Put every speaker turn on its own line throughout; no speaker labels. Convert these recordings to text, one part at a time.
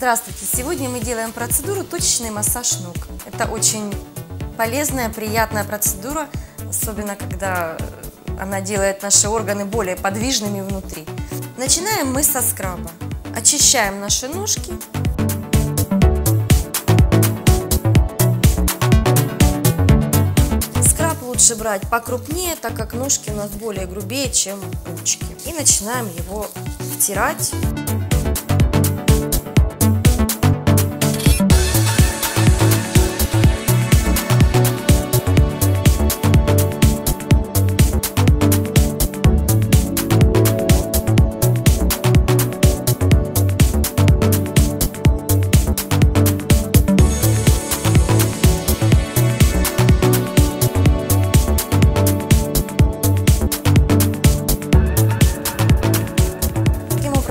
Здравствуйте! Сегодня мы делаем процедуру точечный массаж ног. Это очень полезная, приятная процедура, особенно когда она делает наши органы более подвижными внутри. Начинаем мы со скраба. Очищаем наши ножки. Скраб лучше брать покрупнее, так как ножки у нас более грубее, чем ручки. И начинаем его втирать.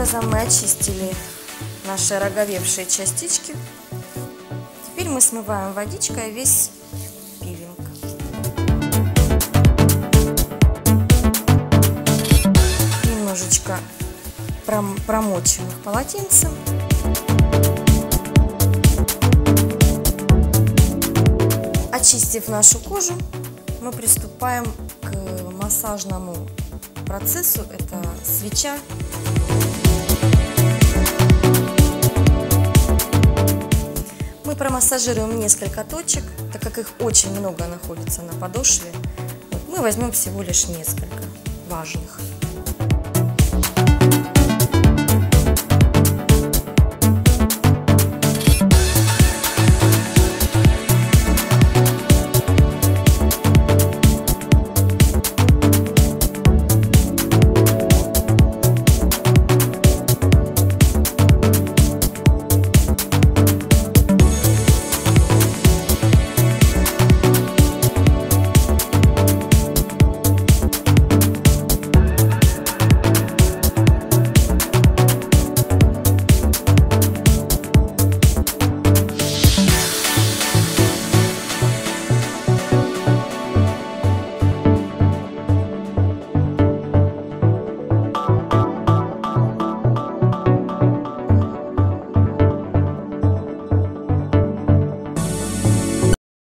Образом мы очистили наши роговевшие частички. Теперь мы смываем водичкой весь пилинг. Немножечко пром промочим их полотенцем. Очистив нашу кожу, мы приступаем к массажному процессу. Это свеча. Мы промассажируем несколько точек, так как их очень много находится на подошве. Мы возьмем всего лишь несколько важных.